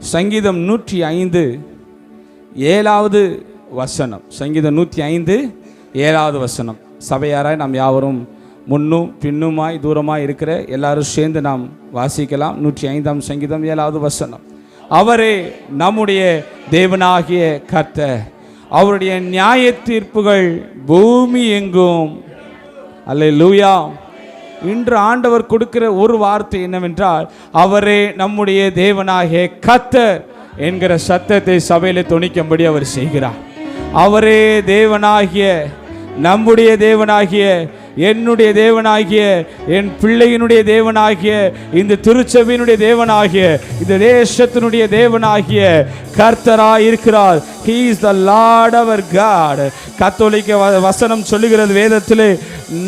சங்கீதம் நூற்றி ஐந்து ஏழாவது வசனம். சங்கீதம் நூற்றி ஐந்து ஏழாவது வசனம். சபையாராய் நாம் யாவரும் முன்னும் பின்னுமாய் தூரமாய் இருக்கிற எல்லாரும் சேர்ந்து நாம் வாசிக்கலாம். நூற்றி ஐந்தாம் சங்கீதம் ஏழாவது வசனம். அவரே நம்முடைய தேவனாகிய கர்த்த அவருடைய நியாய தீர்ப்புகள் பூமி எங்கும். அல்ல லூயா இன்று ஆண்டவர் கொடுக்கிற ஒரு வார்த்தை என்னவென்றால் அவரே நம்முடைய தேவனாகிய கத்தர் என்கிற சத்தத்தை சபையில துணிக்கும்படி அவர் செய்கிறார். அவரே தேவனாகிய நம்முடைய தேவனாகிய என்னுடைய தேவனாகிய என் பிள்ளையினுடைய தேவனாகிய இந்த திருச்சபையினுடைய தேவனாகிய இந்த தேசத்தினுடைய தேவனாகிய கர்த்தராய் இருக்கிறார். ஹீ இஸ் த லார்ட் அவர் காட் கத்தோலிக்க வ- வசனம் சொல்லுகிறது வேதத்தில்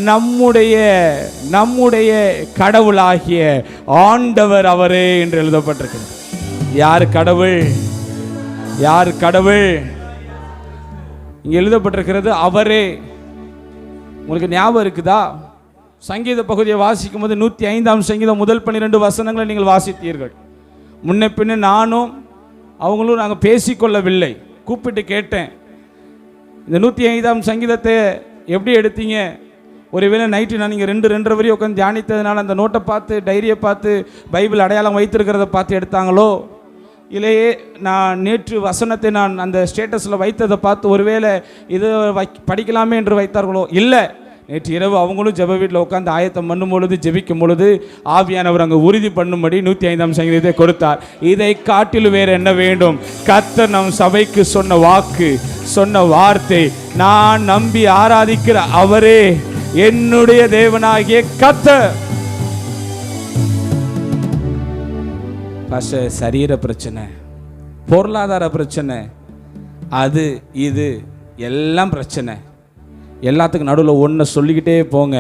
நம்முடைய நம்முடைய கடவுளாகிய ஆண்டவர் அவரே என்று எழுதப்பட்டிருக்கிறது. யார் கடவுள்? யார் கடவுள்? இங்கே எழுதப்பட்டிருக்கிறது அவரே. உங்களுக்கு ஞாபகம் இருக்குதா? சங்கீத பகுதியை வாசிக்கும் போது நூற்றி ஐந்தாம் சங்கீதம் முதல் பன்னிரெண்டு வசனங்களை நீங்கள் வாசித்தீர்கள். முன்ன பின்ன நானும் அவங்களும் நாங்கள் பேசிக்கொள்ளவில்லை. கூப்பிட்டு கேட்டேன். இந்த நூற்றி ஐந்தாம் சங்கீதத்தை எப்படி எடுத்தீங்க? ஒருவேளை நைட்டு நான் நீங்கள் ரெண்டு ரெண்டரை வரையும் உட்காந்து தியானித்ததுனால அந்த நோட்டை பார்த்து டைரியை பார்த்து பைபிள் அடையாளம் வைத்திருக்கிறத பார்த்து எடுத்தாங்களோ? இல்லையே நான் நேற்று வசனத்தை நான் அந்த ஸ்டேட்டஸில் வைத்ததை பார்த்து ஒருவேளை இதை வை படிக்கலாமே என்று வைத்தார்களோ? இல்லை. நேற்று இரவு அவங்களும் ஜெப வீட்டில் உட்காந்து ஆயத்தம் பண்ணும் பொழுது ஜெபிக்கும் பொழுது ஆவியானவர் அங்கே உறுதி பண்ணும்படி நூற்றி ஐந்தாம் சங்கீதத்தை கொடுத்தார். இதை காட்டிலும் வேறு என்ன வேண்டும்? கத்தர் நம் சபைக்கு சொன்ன வாக்கு சொன்ன வார்த்தை நான் நம்பி ஆராதிக்கிற அவரே என்னுடைய தேவனாகிய கத்தர் பாஷ சரீர பிரச்சனை பொருளாதார பிரச்சனை அது இது எல்லாம் பிரச்சனை. எல்லாத்துக்கும் நடுவில் ஒன்றை சொல்லிக்கிட்டே போங்க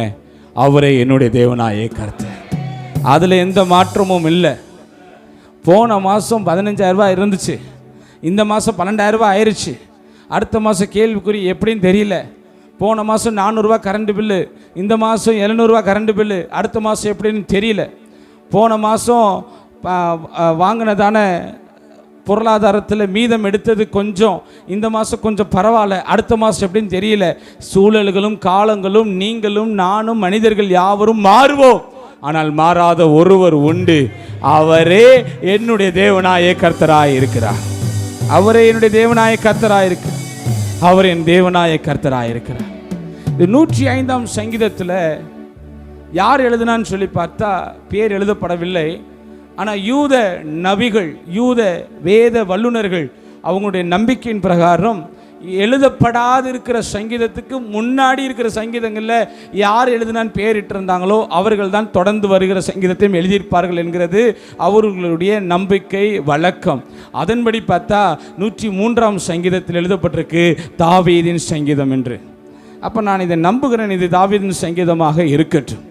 அவரே என்னுடைய தேவனாயே கருத்து அதில் எந்த மாற்றமும் இல்லை. போன மாதம் பதினஞ்சாயிரரூபா இருந்துச்சு. இந்த மாதம் பன்னெண்டாயிரரூபா ஆயிடுச்சு அடுத்த மாதம் கேள்விக்குறி எப்படின்னு தெரியல. போன மாதம் நானூறுரூவா கரண்ட் பில்லு இந்த மாதம் எழுநூறுவா கரண்ட் பில்லு அடுத்த மாதம் எப்படின்னு தெரியல. போன மாதம் வாங்கினதான பொருளாதாரத்தில் மீதம் எடுத்தது கொஞ்சம். இந்த மாதம் கொஞ்சம் பரவாயில்ல. அடுத்த மாதம் எப்படின்னு தெரியல. சூழல்களும் காலங்களும் நீங்களும் நானும் மனிதர்கள் யாவரும் மாறுவோம். ஆனால் மாறாத ஒருவர் உண்டு. அவரே என்னுடைய தேவனாய கர்த்தராய் இருக்கிறார். அவரே என்னுடைய தேவனாய கர்த்தராய் இருக்கிறார். அவர் என் தேவனாய கர்த்தராய் இருக்கிறார். இந்த நூற்றி ஐந்தாம் சங்கீதத்தில் யார் எழுதுனான்னு சொல்லி பார்த்தா பேர் எழுதப்படவில்லை. ஆனால் யூத நபிகள் யூத வேத வல்லுனர்கள் அவங்களுடைய நம்பிக்கையின் பிரகாரம் எழுதப்படாது இருக்கிற சங்கீதத்துக்கு முன்னாடி இருக்கிற சங்கீதங்களில் யார் எழுதினான்னு பேரிட்டிருந்தாங்களோ அவர்கள் தான் தொடர்ந்து வருகிற சங்கீதத்தையும் எழுதியிருப்பார்கள் என்கிறது அவர்களுடைய நம்பிக்கை வழக்கம். அதன்படி பார்த்தா நூற்றி மூன்றாம் சங்கீதத்தில் எழுதப்பட்டிருக்கு தாவீதின் சங்கீதம் என்று. அப்போ நான் இதை நம்புகிறேன் இது தாவீதின் சங்கீதமாக இருக்கட்டும்.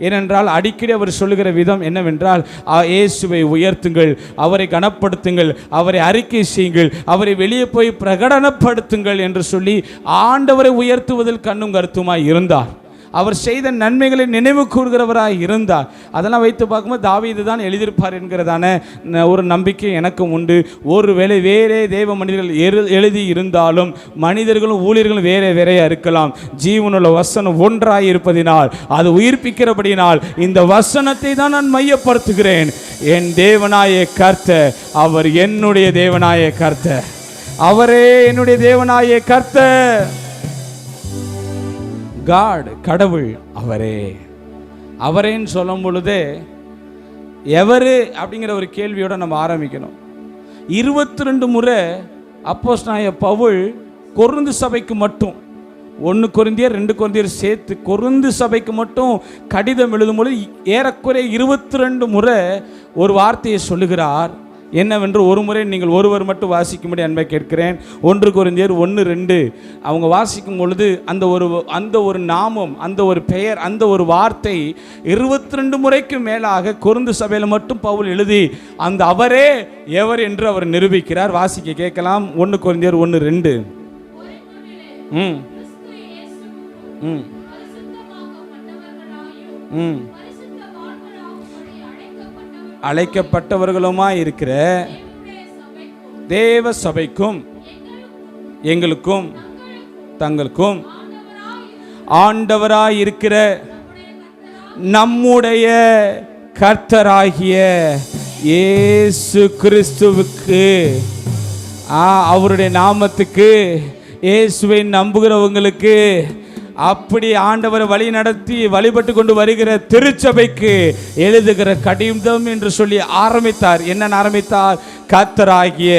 ஏனென்றால் அடிக்கடி அவர் சொல்லுகிற விதம் என்னவென்றால் இயேசுவை உயர்த்துங்கள் அவரை கனப்படுத்துங்கள் அவரை அறிக்கை செய்யுங்கள் அவரை வெளியே போய் பிரகடனப்படுத்துங்கள் என்று சொல்லி ஆண்டவரை உயர்த்துவதில் கண்ணும் கருத்துமாய் இருந்தார். அவர் செய்த நன்மைகளை நினைவு கூறுகிறவராக இருந்தார். அதெல்லாம் வைத்து பார்க்கும்போது தாவீது தான் எழுதியிருப்பார் என்கிறதான ந- ஒரு நம்பிக்கை எனக்கும் உண்டு. ஒருவேளை வேறே தேவ மனிதர்கள் எழுதி இருந்தாலும் மனிதர்களும் ஊழியர்களும் வேறே வேறையாக இருக்கலாம். ஜீவனுள்ள வசனம் ஒன்றாக இருப்பதினால் அது உயிர்ப்பிக்கிறபடினால் இந்த வசனத்தை தான் நான் மையப்படுத்துகிறேன். என் தேவனாய கர்த்த அவர் என்னுடைய தேவனாய கர்த்த அவரே என்னுடைய தேவனாய கர்த்த காட் கடவுள் அவரே. அவரேன்னு சொல்லும் பொழுதே எவரு அப்படிங்கிற ஒரு கேள்வியோட நம்ம ஆரம்பிக்கணும். இருபத்தி ரெண்டு முறை அப்போஸ் நாய பவுல் கொருந்து சபைக்கு மட்டும் ஒன்று கொரிந்தியர் ரெண்டு கொரிந்தியர் சேர்த்து கொருந்து சபைக்கு மட்டும் கடிதம் எழுதும் பொழுது ஏறக்குறைய இருபத்தி ரெண்டு முறை ஒரு வார்த்தையை சொல்லுகிறார். என்னவென்று ஒரு முறை நீங்கள் ஒருவர் மட்டும் வாசிக்கும்படி அன்பை கேட்கிறேன். ஒன்று கொரிந்தியர் ஒன்று ரெண்டு. அவங்க வாசிக்கும் பொழுது அந்த ஒரு அந்த ஒரு நாமம் அந்த ஒரு பெயர் அந்த ஒரு வார்த்தை இருபத்தி ரெண்டு முறைக்கு மேலாக கொருந்து சபையில் மட்டும் பவுல் எழுதி அந்த அவரே எவர் என்று அவர் நிரூபிக்கிறார். வாசிக்க கேட்கலாம். ஒன்று கொரிந்தியர் ஒன்று ரெண்டு. ம். ம். ம். அழைக்கப்பட்டவர்களுமா இருக்கிற தேவ சபைக்கும் எங்களுக்கும் தங்களுக்கும் ஆண்டவராய் இருக்கிற நம்முடைய கர்த்தராகிய இயேசு கிறிஸ்துவுக்கு அவருடைய நாமத்துக்கு இயேசுவை நம்புகிறவங்களுக்கு அப்படி ஆண்டவர் வழி நடத்தி வழிபட்டு கொண்டு வருகிற திருச்சபைக்கு எழுதுகிற கடிதம் என்று சொல்லி ஆரம்பித்தார். என்ன ஆரம்பித்தார்? கத்தராகிய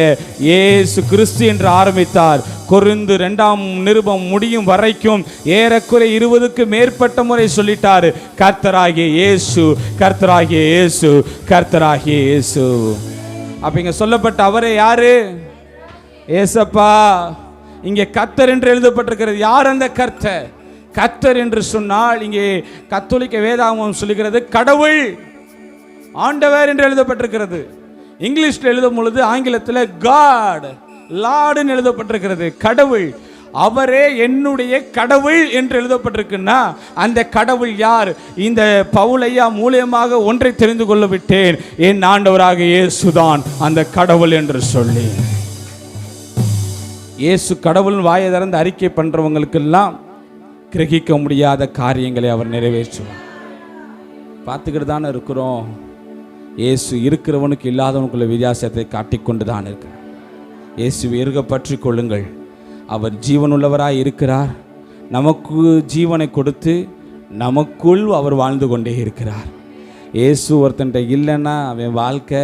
ஏசு கிறிஸ்து என்று ஆரம்பித்தார். கொரிந்து ரெண்டாம் நிருபம் முடியும் வரைக்கும் ஏறக்குறை இருபதுக்கு மேற்பட்ட முறை சொல்லிட்டார். கர்த்தராகிய இயேசு கர்த்தராகிய இயேசு கர்த்தராகிய இயேசு. அப்படிங்க சொல்லப்பட்ட அவரே யாரு? ஏசப்பா. இங்கே கர்த்தர் என்று எழுதப்பட்டிருக்கிறது. யார் அந்த கர்த்தர்? கத்தர் என்று சொன்னால் இங்கே கத்தோலிக்க வேதாகமம் சொல்லுகிறது கடவுள் ஆண்டவர் என்று எழுதப்பட்டிருக்கிறது. இங்கிலீஷில் எழுதும் பொழுது ஆங்கிலத்தில் காட் லார்டுன்னு எழுதப்பட்டிருக்கிறது. கடவுள் அவரே என்னுடைய கடவுள் என்று எழுதப்பட்டிருக்குன்னா அந்த கடவுள் யார்? இந்த பவுலையா மூலியமாக ஒன்றை தெரிந்து கொள்ள விட்டேன். என் ஆண்டவராக இயேசுதான் அந்த கடவுள் என்று சொல்லி. இயேசு கடவுள் வாயை திறந்து அறிக்கை பண்ணுறவங்களுக்கெல்லாம் கிரகிக்க முடியாத காரியங்களை அவர் நிறைவேற்றுவார். பார்த்துக்கிட்டு தானே இருக்கிறோம். இயேசு இருக்கிறவனுக்கு இல்லாதவனுக்குள்ள வித்தியாசத்தை காட்டிக்கொண்டு தான் இருக்கிறார். இயேசு இருக பற்றி கொள்ளுங்கள். அவர் ஜீவனுள்ளவராக இருக்கிறார். நமக்கு ஜீவனை கொடுத்து நமக்குள் அவர் வாழ்ந்து கொண்டே இருக்கிறார். இயேசு ஒருத்தன்ட்ட இல்லைன்னா அவன் வாழ்க்கை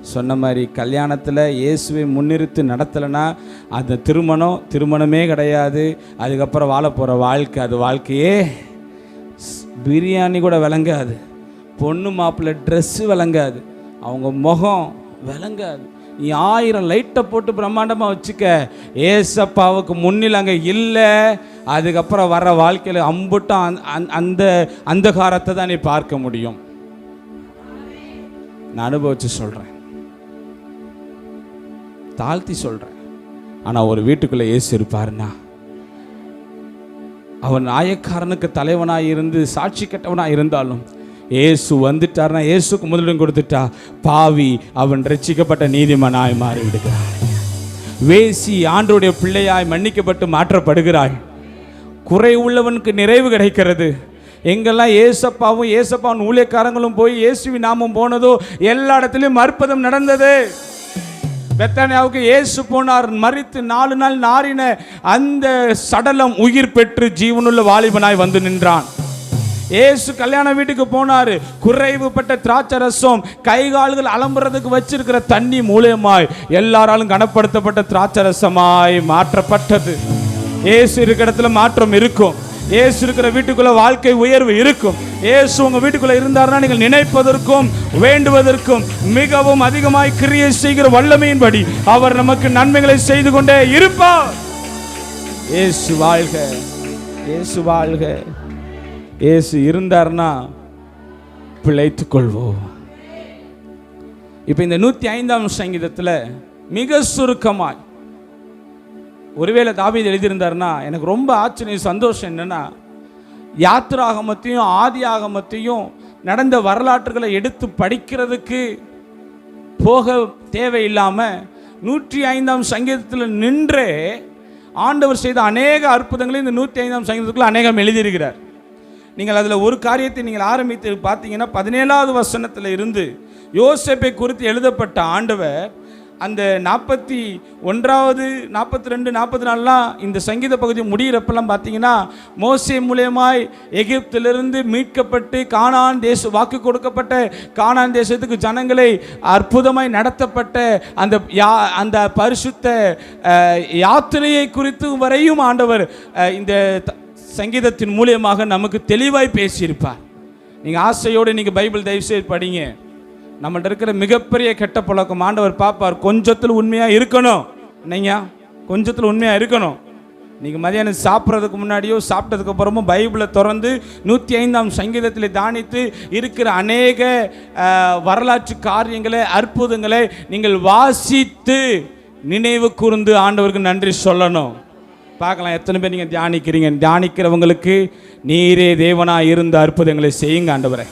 சொன்ன மாதிரி கல்யாணத்தில் இயேசுவை முன்னிறுத்து நடத்தலைன்னா அந்த திருமணம் திருமணமே கிடையாது. அதுக்கப்புறம் வாழ போகிற வாழ்க்கை அது வாழ்க்கையே பிரியாணி கூட விளங்காது. பொண்ணு மாப்பிள்ளை ட்ரெஸ்ஸு விளங்காது. அவங்க முகம் விளங்காது. நீ ஆயிரம் லைட்டை போட்டு பிரம்மாண்டமாக வச்சுக்க. ஏசப்பாவுக்கு முன்னில் அங்கே இல்லை. அதுக்கப்புறம் வர வாழ்க்கையில் அம்புட்டும் அந்த- அந்த அந்தகாரத்தை தான் நீ பார்க்க முடியும். நான் அனுபவிச்சு சொல்கிறேன் தாழ்த்தி சொல்கிறேன் ஆனால் ஒரு வீட்டுக்குள்ளே ஏசு இருப்பாருன்னா? அவன் நாயக்காரனுக்கு தலைவனாக இருந்து சாட்சி கட்டவனாக இருந்தாலும் ஏசு வந்துட்டார்னா ஏசுக்கு முதலிடம் கொடுத்துட்டா பாவி அவன் ரட்சிக்கப்பட்ட நீதிமனாய் மாறிவிடுகிறான். வேசி ஆண்டோடைய பிள்ளையாய் மன்னிக்கப்பட்டு மாற்றப்படுகிறாய் குறை உள்ளவனுக்கு நிறைவு கிடைக்கிறது. எங்கெல்லாம் ஏசப்பாவும் ஏசப்பாவின் ஊழியக்காரங்களும் போய் இயேசுவி நாமம் போனதோ எல்லா இடத்துலையும் அற்புதம் நடந்தது. பெத்தானியாவுக்கு இயேசு போனார். மறித்து நாலு நாள் நாரின அந்த சடலம் உயிர் பெற்று ஜீவனுள்ள வாலிபனாய் வந்து நின்றான். ஏசு கல்யாண வீட்டுக்கு போனார். குறைவுபட்ட திராட்சை ரசம் கை கால்கள் அலம்புறதுக்கு வச்சிருக்கிற தண்ணி மூலியமாய் எல்லாராலும் கனப்படுத்தப்பட்ட திராட்சை ரசமாய் மாற்றப்பட்டது. ஏசு இருக்கிற இடத்துல மாற்றம் இருக்கும். ஏசு இருக்கிற வீட்டுக்குள்ள வாழ்க்கை உயர்வு இருக்கும். ஏசு உங்க வீட்டுக்குள்ள இருந்தாருன்னா நீங்கள் நினைப்பதற்கும் வேண்டுவதற்கும் மிகவும் அதிகமாய் கிரியை செய்கிற வல்லமையின்படி அவர் நமக்கு நன்மைகளை செய்து கொண்டே இருப்பார். ஏசு வாழ்க. ஏசு வாழ்க. ஏசு இருந்தார்னா பிழைத்துக் கொள்வோம். இப்போ இந்த நூற்றி ஐந்தாம் சங்கீதத்தில் மிக சுருக்கமாய் ஒருவேளை தாவீது எழுதியிருந்தாருன்னா எனக்கு ரொம்ப ஆச்சரியம் சந்தோஷம் என்னென்னா யாத்திராகமத்தையும் ஆதி ஆகமத்தையும் நடந்த வரலாற்றுகளை எடுத்து படிக்கிறதுக்கு போக தேவையில்லாமல் நூற்றி ஐந்தாம் சங்கீதத்தில் நின்றே ஆண்டவர் செய்த அநேக அற்புதங்களையும் இந்த நூற்றி ஐந்தாம் சங்கீதத்துக்குள்ள அநேகம் எழுதியிருக்கிறார். நீங்கள் அதில் ஒரு காரியத்தை நீங்கள் ஆரம்பித்து பார்த்தீங்கன்னா பதினேழாவது வசனத்தில் இருந்து யோசேப்பை குறித்து எழுதப்பட்ட ஆண்டவர் அந்த நாற்பத்தி ஒன்றாவது நாற்பத்தி ரெண்டு நாற்பத்தி நாலுலாம் இந்த சங்கீத பகுதி முடிகிறப்பெல்லாம் பார்த்தீங்கன்னா மோசே மூலியமாய் எகிப்திலிருந்து மீட்கப்பட்டு காணான் தேச வாக்கு கொடுக்கப்பட்ட காணான் தேசத்துக்கு ஜனங்களை அற்புதமாய் நடத்தப்பட்ட அந்த யா அந்த பரிசுத்த யாத்திரையை குறித்து வரையும் ஆண்டவர் இந்த த- சங்கீதத்தின் மூலியமாக நமக்கு தெளிவாய் பேசியிருப்பார். நீங்கள் ஆசையோடு நீங்கள் பைபிள் தயவுசெய்து படிங்க. நம்மள்கிட்ட இருக்கிற மிகப்பெரிய கெட்ட பழக்கம் ஆண்டவர் பார்ப்பார் கொஞ்சத்தில் உண்மையாக இருக்கணும். என்னங்க? கொஞ்சத்தில் உண்மையாக இருக்கணும். நீங்கள் மதியானம் சாப்பிட்றதுக்கு முன்னாடியோ சாப்பிட்டதுக்கு அப்புறமோ பைபிளை திறந்து நூற்றி ஐந்தாம் சங்கீதத்தில் தானித்து இருக்கிற அநேக வரலாற்று காரியங்களை அற்புதங்களை நீங்கள் வாசித்து நினைவு கூர்ந்து ஆண்டவருக்கு நன்றி சொல்லணும். பார்க்கலாம் எத்தனை பேர் நீங்கள் தியானிக்கிறீங்க? தியானிக்கிறவங்களுக்கு நீரே தேவனாக இருந்த அற்புதங்களை செய்யுங்க ஆண்டவரை.